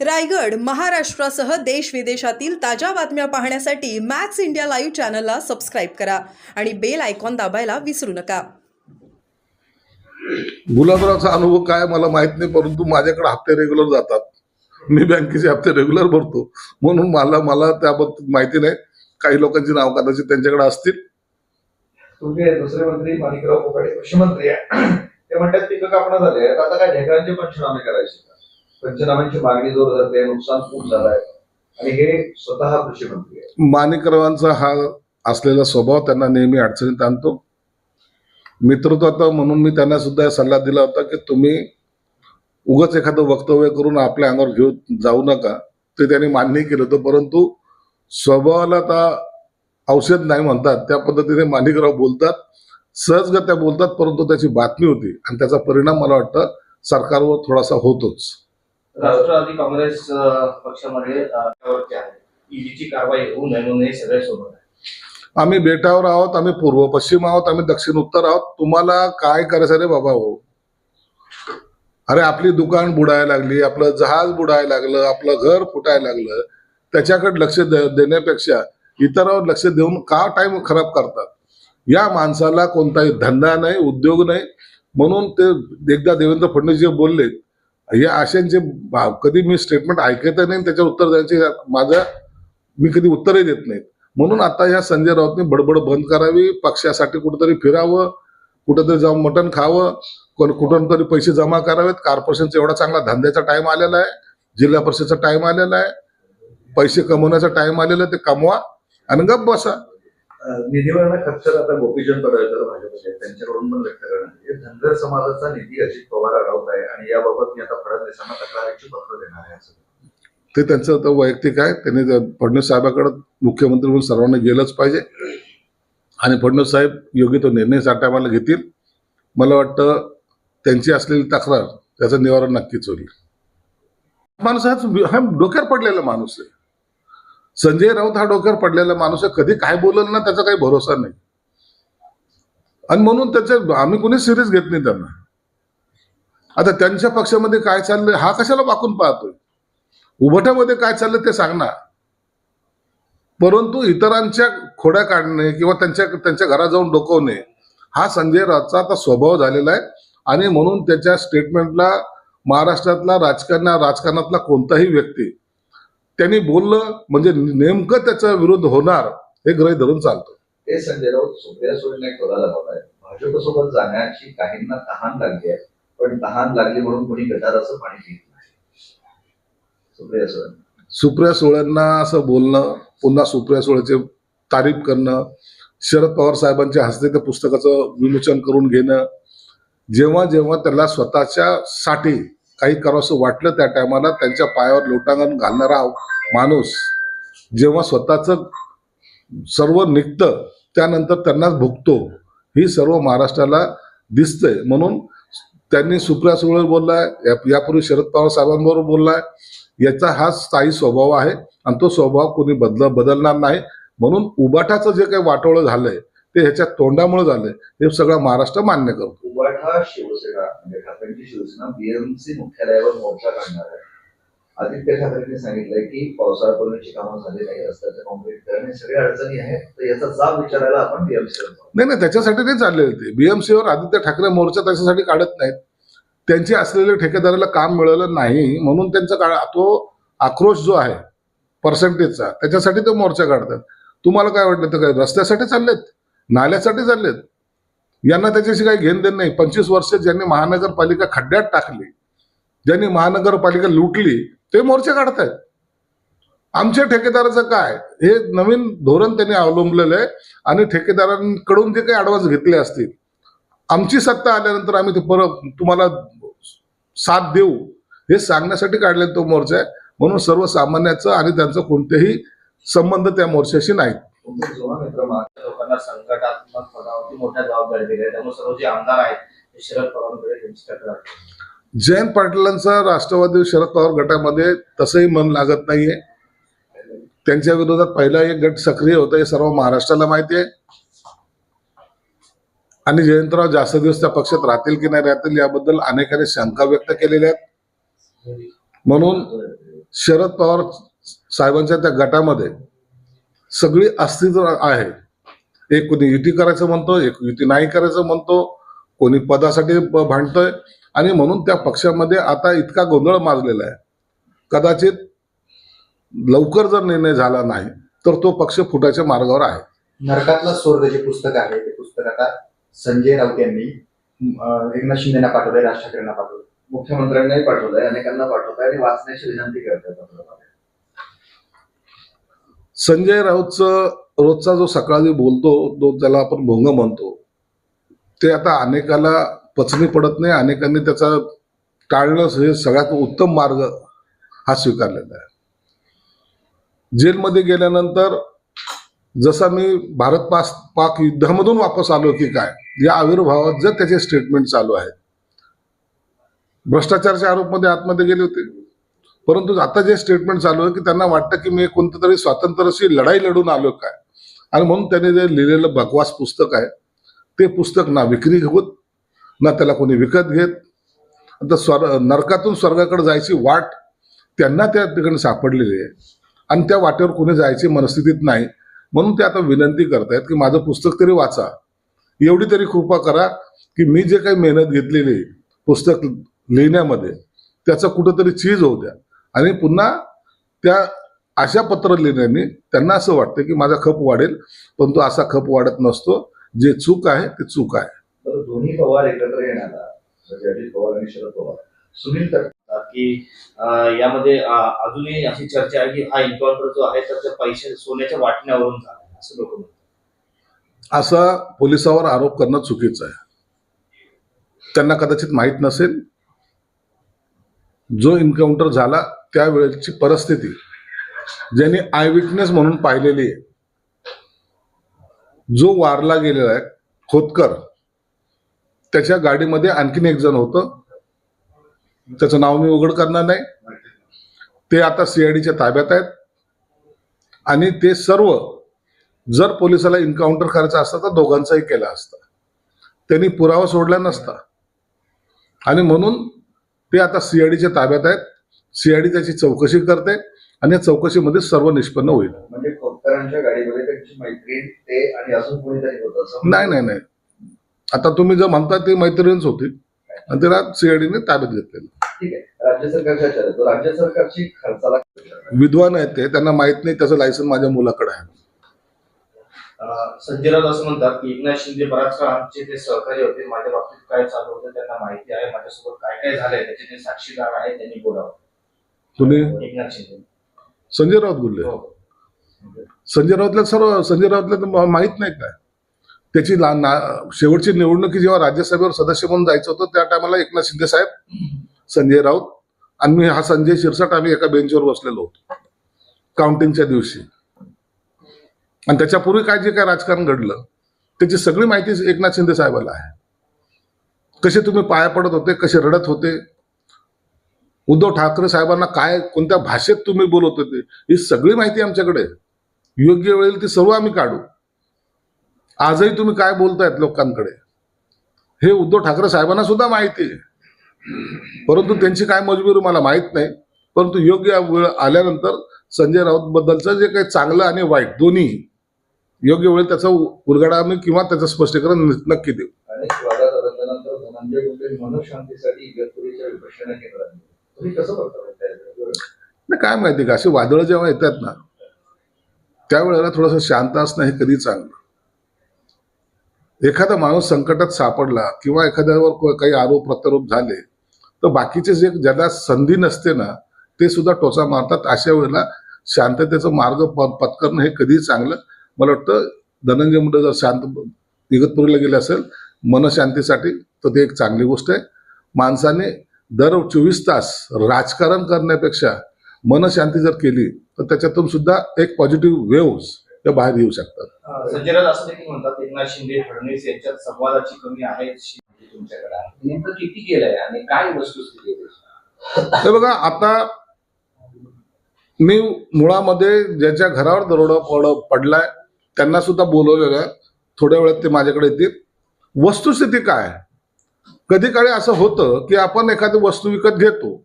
रायगड महाराष्ट्रासह देश विदेशातील ताज्या बातम्या पाहण्यासाठी मॅक्स इंडिया लाईव्ह चॅनलला सबस्क्राईब करा आणि बेल आयकॉन दाबायला विसरू नका. गुलाबरावचा अनुभव काय मला माहीत नाही परंतु माझ्याकडे हप्ते रेग्युलर जातात. मी बँकेचे हप्ते रेग्युलर भरतो. म्हणून मला मला त्याबद्दल माहिती नाही. काही लोकांची नाव कदाचित त्यांच्याकडे असतील. तुमचे दुसरे मंत्री माणिकराव कृषी मंत्री आहे. ते म्हणतात पिकं कापणं झाले आता काय ढेकळांचे पंचनामे करायचे पंचनाम्यांची मागणी जोर धरते नुकसान खूप झालंय आणि हे स्वतः कृषी मंत्री हा असलेला स्वभाव त्यांना नेहमी अडचणीत आणतो. मित्रत्वाचा म्हणून मी त्यांना सुद्धा सल्ला दिला होता की तुम्ही उगाच एखादं वक्तव्य करून आपल्या अंगावर घेऊन जाऊ नका. ते त्यांनी मान्य केलं होतं परंतु स्वभावाला तर औषध नाही म्हणतात. त्या पद्धतीने माणिकराव बोलतात सहजगत्या बोलतात परंतु त्याची बातमी होती. आणि त्याचा परिणाम मला वाटतं सरकारवर थोडासा होतोच. राष्ट्रवादी काँग्रेस पक्षामध्ये ईडीची कारवाई होऊ नये म्हणून हे सगळे सोबत आम्ही बेटावर आहोत आम्ही पूर्व पश्चिम आहोत आम्ही दक्षिण उत्तर आहोत. तुम्हाला काय करायचं रे बाबा हो? अरे आपली दुकान बुडायला लागली आपलं जहाज बुडायला लागलं आपलं घर फुटायला लागलं. त्याच्याकडे लक्ष दे- देण्यापेक्षा इतरांवर लक्ष देऊन का टाइम खराब करतात या माणसाला कोणताही धंदा नाही उद्योग नाही. म्हणून ते एकदा देवेंद्र फडणवीस जे बोलले या आशयांचे कधी मी स्टेटमेंट ऐकत नाही त्याच्या त्याच्यावर उत्तर द्यायचे माझा मी कधी उत्तरही देत नाहीत. म्हणून आता या संजय राऊतने बडबड बंद करावी पक्षासाठी कुठेतरी फिरावं कुठेतरी जाऊन मटण खावं कोण कुठून तरी पैसे जमा करावेत. कॉर्पोरेशनचा एवढा चांगला धंद्याचा टाइम आलेला आहे. जिल्हा परिषदचा टाइम आलेला आहे. पैसे कमवण्याचा टाइम आलेला आहे. ते कमवा आणि गप बसा. निधीवरनं खर्च आता गोपीचंद पडळकर भाजपचे त्यांच्याकडून पण व्यक्त करण्यात धनगर समाजाचा निधी अजित पवार राऊत आणि याबाबत मी आता फडणवीसांना तक्रारीची पत्र देणार आहे असं. ते त्यांचं तर वैयक्तिक आहे. त्यांनी फडणवीस साहेबाकडे मुख्यमंत्री म्हणून सर्वांना गेलंच पाहिजे. आणि फडणवीस साहेब योग्य तो निर्णय त्या टायमाला घेतील. मला वाटतं त्यांची असलेली तक्रार त्याचं निवारण नक्कीच होईल. माणूस हाच हा डोक्यावर पडलेला माणूस आहे. संजय राऊत हा डोक्यावर पडलेला माणूस आहे. कधी काय बोलल ना त्याचा काही भरोसा नाही. आणि म्हणून त्याचे आम्ही कोणी सिरियस घेत नाही त्यांना. आता त्यांच्या पक्षामध्ये काय चाललंय हा कशाला वाकून पाहतोय? उभटामध्ये काय चाललं ते सांग ना. परंतु इतरांच्या खोड्या काढणे किंवा त्यांच्या त्यांच्या घरात जाऊन डोकवणे हा संजय राऊतचा आता स्वभाव झालेला आहे. आणि म्हणून त्याच्या स्टेटमेंटला महाराष्ट्रातला राजकारणा राजकारणातला कोणताही व्यक्ती त्यांनी बोललं म्हणजे नेमकं त्याचा विरोध होणार हे ग्रह धरून चालतो ते संजय राऊत सोप्या सुळेंना एक आहे भाजपसोबत जाण्याची काहींना तहान लागली आहे. पण तहान लागली म्हणून कोणी गटाराचं पाणी घेत नाही. सुप्रिया सुळे. सुप्रिया सुळेंना असं बोलणं पुन्हा सुप्रिया सुळेचे तारीफ करणं शरद पवार साहेबांच्या हस्ते त्या पुस्तकाचं विमोचन करून घेणं जेव्हा जेव्हा त्याला स्वतःच्या साठी काही करावंसं वाटलं त्या टायमाला त्यांच्या पायावर लोटांगण घालणारा माणूस जेव्हा स्वतःचं सर्व निघतं त्यानंतर त्यांनाच भुगतो. ही सर्व महाराष्ट्राला दिसतंय. म्हणून त्यांनी सुप्रिया सुळे बोललाय यापूर्वी शरद पवार साहेबांबरोबर बोललाय. याचा हा स्थायी स्वभाव आहे आणि तो स्वभाव कोणी बदल बदलणार नाही. म्हणून उबाटाचं जे काही वाटोळं झालंय ते ह्याच्या तोंडामुळे झालंय. हे सगळं महाराष्ट्र मान्य करतो. उबाठा शिवसेना म्हणजे ठाकरेंची शिवसेना बीएमसी मुख्यालयावर मोर्चा काढणार आहे. आदित्य ठाकरेंनी सांगितलंय की पावसाळ्यापूर्वीची कामं झाली नाही रस्त्याचं कॉन्क्रीटीकरण करणे सगळ्या अडचणी आहेत. तर याचा जाब विचारायला आपण बीएमसी नाही नाही त्याच्यासाठी नाही चाललेले ते बीएमसीवर आदित्य ठाकरे मोर्चा त्याच्यासाठी काढत नाहीत. त्यांची असलेल्या ठेकेदाराला काम मिळालं नाही म्हणून त्यांचा काळ तो आक्रोश जो आहे पर्सेंटेजचा त्याच्यासाठी ते मोर्चा काढतात. तुम्हाला काय वाटलं? तर काय रस्त्यासाठी चाललेत? नाल्यासाठी चाललेत? यांना त्याच्याशी काही घेण देण नाही. पंचवीस वर्ष ज्यांनी महानगरपालिका खड्ड्यात टाकली ज्यांनी महानगरपालिका लुटली ते मोर्चे काढतायत. आमच्या ठेकेदाराचं काय? हे नवीन धोरण त्यांनी अवलंबलेलं आहे आणि ठेकेदारांकडून जे काही अडवान्स घेतले असतील आमची सत्ता आल्यानंतर आम्ही ते परत तुम्हाला साथ देऊ हे सांगण्यासाठी काढलेला तो मोर्चा आहे. म्हणून सर्वसामान्याचं आणि त्यांचं कोणतेही संबंध त्या मोर्चाशी नाहीत. लोकांना संकटात्मक पदावरती मोठ्या जबाबदारी दिल्या त्यामुळे सर्व जे आमदार आहेत शरद पवारांकडे त्यांची तक्रार जयंत पाटलांचा राष्ट्रवादी शरद पवार गटामध्ये तसंही मन लागत नाहीये. त्यांच्या विरोधात पहिला एक गट सक्रिय होता हे सर्व महाराष्ट्राला माहिती आहे. आणि जयंतराव जास्त दिवस त्या पक्षात राहतील की नाही राहतील याबद्दल अनेकांनी शंका व्यक्त केलेल्या आहेत. म्हणून शरद पवार साहेबांच्या त्या गटामध्ये सगळी अस्तित्व आहे. एक कोणी युती करायचं म्हणतो एक युती नाही करायचं म्हणतो कोणी पदासाठी भांडतोय. आणि म्हणून त्या पक्षामध्ये आता इतका गोंधळ माजलेला आहे. कदाचित लवकर जर निर्णय झाला नाही तर तो पक्ष फुटाच्या मार्गावर आहे. नरकातला स्वर्ग जे पुस्तक आहे ते पुस्तक आता संजय राऊत यांनी एकनाथ शिंदेना पाठवलंय राज ठाकरेंना पाठवलं मुख्यमंत्र्यांनाही पाठवलंय अनेकांना पाठवत आणि वाचण्याची विनंती करतात आपल्याला संजय राऊतचं रोजचा जो सकाळी बोलतो तो त्याला आपण भोंग म्हणतो. ते आता अनेकाला पचनी पडत नाही अनेकांनी त्याचा टाळणं हे सगळ्यात उत्तम मार्ग हा स्वीकारलेला आहे. जेलमध्ये गेल्यानंतर जसा मी भारत पास पाक युद्धामधून वापस आलो की काय या आविर्भावात जर त्याचे स्टेटमेंट चालू आहेत. भ्रष्टाचारच्या आरोपमध्ये आतमध्ये गेले होते. परंतु आता जे स्टेटमेंट चालू आहे की त्यांना वाटतं की मी कोणतं तरी स्वातंत्र्याची लढाई लढून आलो काय? आणि म्हणून त्यांनी जे लिहिलेलं बकवास पुस्तक आहे ते पुस्तक ना विक्री होत ना त्याला कोणी विकत घेत. आता स्वर नरकातून स्वर्गाकडे जायची वाट त्यांना त्या ठिकाणी सापडलेली आहे. आणि त्या वाटेवर कोणी जायची मनस्थितीत नाही. म्हणून ते आता विनंती करतायत की माझं पुस्तक तरी वाचा. एवढी तरी कृपा करा की मी जे काही मेहनत घेतलेली आहे, पुस्तक लिहिण्यामध्ये त्याचं कुठंतरी चीज होऊ द्या. आणि पुन्हा त्या अशा पत्र लिहिण्याने त्यांना असं वाटतं की माझा खप वाढेल पण तो असा खप वाढत नसतो. जे चूक आहे ते चूक आहे. तर दोन्ही पवार एकत्र येण्याला म्हणजे अजित पवार आणि शरद पवार. सुनील की यामध्ये अजूनही अशी चर्चा आहे की हा एन्काउंटर जो आहे तर त्या पैसे सोन्याच्या वाटण्यावरून झाला असं लोक म्हणतात. असा पोलिसावर आरोप करणं चुकीचं आहे. त्यांना कदाचित माहीत नसेल जो एन्काउंटर झाला त्यावेळेची परिस्थिती ज्यांनी आय विटनेस म्हणून पाहिलेली आहे. जो वारला गेलेला आहे खोतकर त्याच्या गाडीमध्ये आणखीन एक जण होतं. त्याचं नाव मी उघड करणार नाही. ते आता सीआयडीच्या ताब्यात आहेत. आणि ते सर्व जर पोलिसाला एन्काउंटर करायचा असता तर दोघांचाही केला असता. त्यांनी पुरावा सोडला नसता. आणि म्हणून ते आता सीआयडीच्या ताब्यात आहेत. सीआयडी त्याची चौकशी करते आणि या चौकशीमध्ये सर्व निष्पन्न होईल. म्हणजे नाही नाही नाही. आता तुम्ही जर म्हणता ते मैत्रीणच होती आणि त्याला सीआयडीने ताब्यात घेतलेलं. विद्वान आहेत ते. त्यांना माहीत नाही त्याचं लायसन माझ्या मुलाकडे आहे. संजय राऊत असं म्हणतात की एकनाथ शिंदे बराच काळ आमचे ते सहकारी होते. माझ्या बाबतीत काय चालू होतं त्यांना माहिती आहे. माझ्यासोबत काय काय झालंय त्याचे ते साक्षीदार त्यांनी बोलावं. तुम्ही एकनाथ शिंदे. संजय राऊत बोलले. हो. संजय राऊतला सर्व संजय राऊतला माहीत नाही काय? त्याची ना- शेवटची निवडणुकी जेव्हा राज्यसभेवर सदस्य म्हणून जायचं होतं त्या टायमाला एकनाथ शिंदे साहेब संजय राऊत आणि मी हा संजय शिरसाट आम्ही एका बेंचवर बसलेलो होतो काउंटिंगच्या दिवशी. आणि त्याच्यापूर्वी काय जे काय राजकारण घडलं त्याची सगळी माहिती एकनाथ शिंदे साहेबाला आहे. कसे तुम्ही पाया पडत होते कसे रडत होते उद्धव ठाकरे साहेबांना काय कोणत्या भाषेत तुम्ही बोलत होते ही सगळी माहिती आमच्याकडे योग्य वेळेला ती सर्व आम्ही काढू. आजही तुम्ही काय बोलतायत लोकांकडे? हे उद्धव ठाकरे साहेबांना सुद्धा माहिती आहे. परंतु त्यांची काय मजबुरी मला माहीत नाही. परंतु योग्य वेळ आल्यानंतर संजय राऊत बद्दलचं जे काही चांगलं आणि वाईट दोन्ही योग्य वेळ त्याचा उलगडा आम्ही किंवा त्याचं स्पष्टीकरण नक्की देऊ? नाही काय माहिती का? अशी वादळं जेव्हा येतात ना त्यावेळेला थोडंसं शांत असणं हे कधी चांगलं? एखादा माणूस संकटात सापडला किंवा एखाद्यावर काही आरोप प्रत्यारोप झाले तर बाकीचे जे ज्याला संधी नसते ना ते सुद्धा टोचा मारतात. अशा वेळेला शांततेचा मार्ग प- पत्करणं हे कधीही चांगलं. मला वाटतं धनंजय मुंडे जर शांत इगतपुरीला गेले असेल मनशांतीसाठी तर ते एक चांगली गोष्ट आहे. माणसाने दर चोवीस तास राजकारण करण्यापेक्षा मनशांती जर केली तर त्याच्यातून सुद्धा एक पॉझिटिव्ह वेव्ह त्या बाहेर येऊ शकतात. संजय राऊत असं देखील म्हणतात एकनाथ शिंदे फडणवीस यांच्यात संवादाची कमी आहे तुमच्याकडे नेमकं किती केलंय आणि काय वस्तुस्थिती? हे बघा आता मी मुळामध्ये ज्याच्या घरावर दरोडा पड पडलाय त्यांना सुद्धा बोलवलेलं आहे. थोड्या वेळात ते माझ्याकडे येतील. वस्तुस्थिती काय? आहे? कधी काळी असं होतं की आपण एखादी वस्तू विकत घेतो.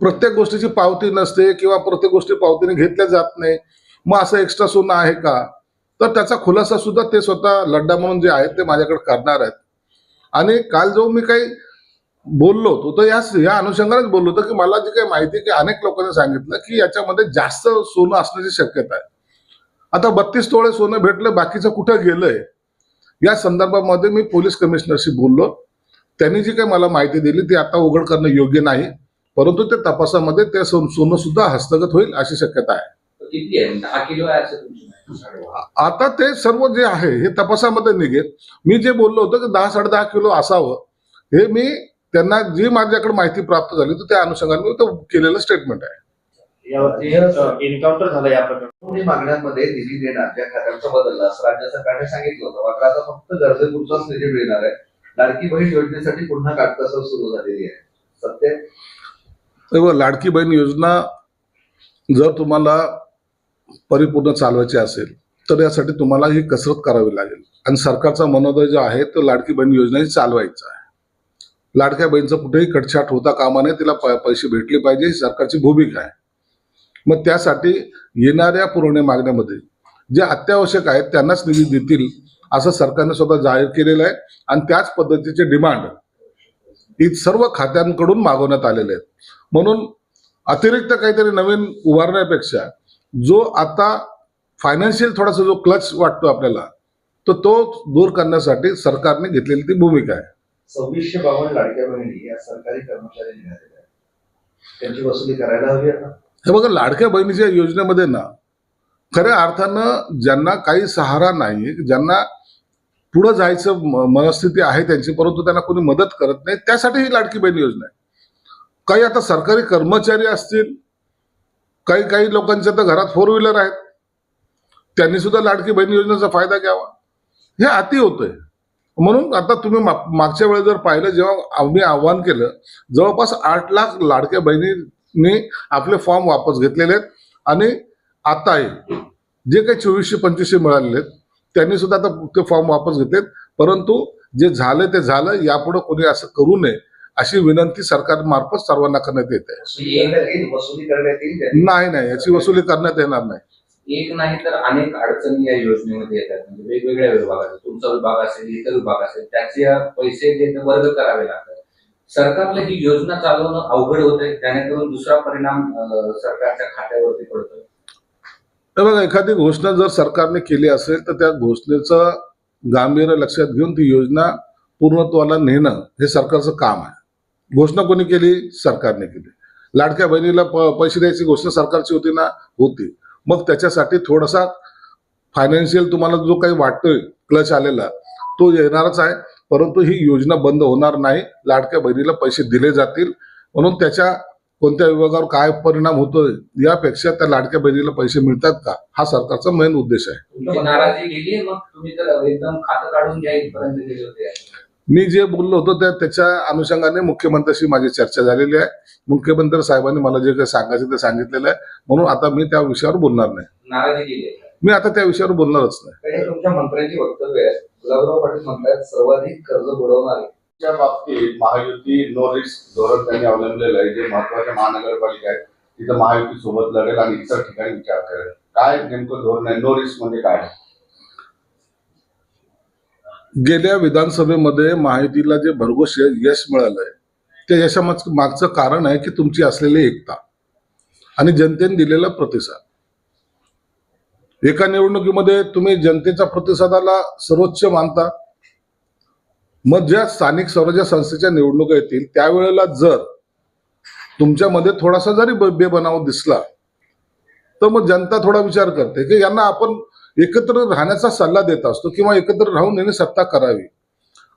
प्रत्येक गोष्टीची पावती नसते किंवा प्रत्येक गोष्टी पावतीने घेतल्या जात नाही. मग असं एक्स्ट्रा सोनं आहे का? तर त्याचा खुलासा सुद्धा ते स्वतः लड्डा म्हणून जे आहेत ते माझ्याकडे करणार आहेत. आणि काल जो मी काही बोललो होतो तर या या अनुषंगानेच बोललो होतो की मला जी काही माहिती की अनेक लोकांनी सांगितलं की याच्यामध्ये जास्त सोनं असण्याची शक्यता आहे. आता बत्तीस तोळे सोनं भेटलं बाकीचं कुठं गेलंय? या संदर्भामध्ये मी पोलीस कमिशनरशी बोललो. त्यांनी जी काही मला माहिती दिली ती आता उघड करणं योग्य नाही. परंतु ते तपासामध्ये ते सोनं सुद्धा हस्तगत होईल अशी शक्यता आहे. किती आहे? दहा किलो आहे असं तुमची माहिती? आता ते सर्व जे आहे हे तपासामध्ये निघेल. मी जे बोललो होतो की दहा साडे दहा किलो असावं हे मी त्यांना जी माझ्याकडे माहिती प्राप्त झाली तर त्या अनुषंगाने मी तो केलेलं स्टेटमेंट आहे. यावरती एन्काउंटर झालं या प्रकरणात. दोन्ही मागण्यांमध्ये निधी देणार ज्या खात्यांचा बदलला असं राज्य सरकारने सांगितलं होतं. मात्र आता फक्त गरजेपुरताच निधी मिळणार आहे. लाडकी बहीण योजनेसाठी पुन्हा काटकसर सुरू झालेली आहे. सत्य? लाडकी बहीण योजना जर तुम्हाला परिपूर्ण चालवायची असेल तर यासाठी तुम्हाला ही कसरत करावी लागेल. आणि सरकारचा मनोदय जो आहे तो लाडकी बहीण योजना ही चालवायचा आहे. लाडक्या बहीणचं कुठेही कटछाट होता कामा नये तिला पैसे भेटले पाहिजे ही सरकारची भूमिका आहे. मग त्यासाठी येणाऱ्या पुरवण्या मागण्यामध्ये जे अत्यावश्यक आहेत त्यांनाच निधी देतील असं सरकारने स्वतः जाहीर केलेलं आहे. आणि त्याच पद्धतीचे डिमांड ही सर्व खात्यांकडून मागवण्यात आलेले आहेत. म्हणून अतिरिक्त काहीतरी नवीन उभारण्यापेक्षा जो आता फायनान्शियल थोडासा जो क्लच वाटतो आपल्याला तर तो दूर करण्यासाठी सरकारने घेतलेली ती भूमिका आहे. सव्वीसशे बावन्न लाडक्या बहिणी या सरकारी आहेत. त्यांची वसुली करायला हवी आता हे बघा लाडक्या बहिणीच्या योजनेमध्ये ना खऱ्या अर्थानं ज्यांना काही सहारा नाही ज्यांना पुढं जायचं मनस्थिती आहे त्यांची परंतु त्यांना कोणी मदत करत नाही त्यासाठी ही लाडकी बहीण योजना आहे. काही आता सरकारी कर्मचारी असतील काही काही लोकांच्या तर घरात फोर व्हीलर आहेत. त्यांनी सुद्धा लाडकी बहीण योजनेचा फायदा घ्यावा. हे अति होतंय. म्हणून आता तुम्ही मा- मागच्या वेळेस जर पाहिलं जेव्हा आम्ही आव्हान केलं जवळपास आठ लाख लाडक्या बहिणींनी आपले फॉर्म वापस घेतलेले आहेत. आणि आताही जे काही चोवीसशे पंचवीसशे मिळालेले आहेत त्यांनी सुद्धा आता ते फॉर्म वापस घेतलेत. परंतु जे झालं ते झालं. यापुढे कोणी असं करू नये. अशी विनंती सरकारमार्फत सर्वांना करण्यात येते. येईल त्यांनी नाही नाही याची वसुली करण्यात येणार नाही. एक नाही तर अनेक अडचणी या योजनेमध्ये येतात. म्हणजे वेगवेगळ्या विभागात तुमचा विभाग असेल इतर विभाग असेल त्याचे पैसे जे वर्ग करावे लागतात. सरकारला ही योजना चालवणं अवघड होतंय. जेणेकरून दुसरा परिणाम सरकारच्या खात्यावरती पडतोय. हे बघा एखादी घोषणा जर सरकारने केली असेल तर त्या घोषणेचं गांभीर्य लक्षात घेऊन ती योजना पूर्णत्वाला नेणं हे सरकारचं काम आहे. घोषणा कोणी केली? सरकारने केली. लाडक्या बहिणीला प पैसे द्यायची घोषणा सरकारची होती ना? होती. मग त्याच्यासाठी थोडासा फायनान्शियल तुम्हाला जो काही वाटतोय क्लच आलेला तो येणारच आहे. परंतु ही योजना बंद होणार नाही. लाडक्या बहिणीला पैसे दिले जातील. म्हणून त्याच्या कोणत्या विभागावर काय परिणाम होतोय यापेक्षा त्या लाडक्या बहिणीला पैसे मिळतात का? हा सरकारचा मेन उद्देश आहे. नाराजी गेली मग तुम्ही तर एकदम खातं काढून घ्यायपर्यंत गेले होते. मी जे बोललो होतो त्या त्याच्या अनुषंगाने मुख्यमंत्र्याशी माझी चर्चा झालेली आहे. मुख्यमंत्री साहेबांनी मला जे काही सांगायचं ते सांगितलेलं आहे. म्हणून आता मी त्या विषयावर बोलणार नाही. आहे. मी आता त्या विषयावर बोलणारच नाही. काही तुमच्या मंत्र्यांची वक्तव्य आहेत गुलाबराव पाटील म्हणतात सर्वाधिक कर्ज बुडवणारे. च्या बाबतीत महायुती नो रिस्क धोरण त्यांनी अवलंबलेलं आहे. जे महत्त्वाच्या महानगरपालिका आहेत तिथं महायुती सोबत लढेल आणि इतर ठिकाणी विचार करेल. काय नेमकं धोरण आहे? नो रिस्क म्हणजे काय? गेल्या विधानसभेमध्ये महायुतीला जे भरघोस यश मिळालंय त्या यशामाग मागचं कारण आहे की तुमची असलेली एकता आणि जनतेने दिलेला प्रतिसाद. एका निवडणुकीमध्ये तुम्ही जनतेच्या प्रतिसादाला सर्वोच्च मानता. मग ज्या स्थानिक स्वराज्य संस्थेच्या निवडणुका येतील त्यावेळेला जर तुमच्यामध्ये थोडासा जरी बेबनाव दिसला तर मग जनता थोडा विचार करते की यांना आपण एकत्र राहण्याचा सल्ला देत असतो किंवा एकत्र राहून यांनी सत्ता करावी.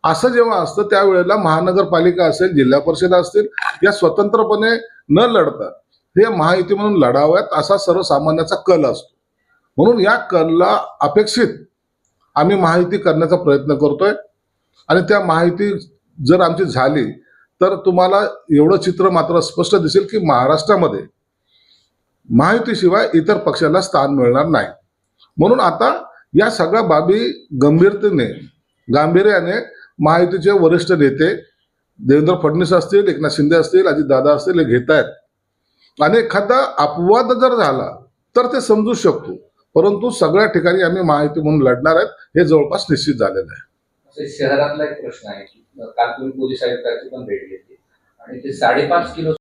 असं जेव्हा असतं त्यावेळेला महानगरपालिका असेल जिल्हा परिषद असतील या स्वतंत्रपणे न लढता हे महायुती म्हणून लढाव्यात असा सर्वसामान्याचा कल असतो. म्हणून या कलला अपेक्षित आम्ही महायुती करण्याचा प्रयत्न करतोय. आणि त्या माहिती जर आमची झाली तर तुम्हाला एवढं चित्र मात्र स्पष्ट दिसेल की महाराष्ट्रामध्ये महायुतीशिवाय इतर पक्षाला स्थान मिळणार नाही. म्हणून आता या सगळ्या बाबी गंभीरतेने गांभीर्याने महायुतीचे वरिष्ठ नेते देवेंद्र फडणवीस असतील एकनाथ शिंदे असतील अजितदादा असतील हे घेत आहेत. आणि एखादा अपवाद जर झाला तर ते समजू शकतो. परंतु सगळ्या ठिकाणी आम्ही महायुती म्हणून लढणार आहेत हे जवळपास निश्चित झालेलं आहे. शहरातला एक प्रश्न आहे की काल तुम्ही पोलीस आयुक्ताची पण भेट घेतली. आणि ते साडेपाच किलो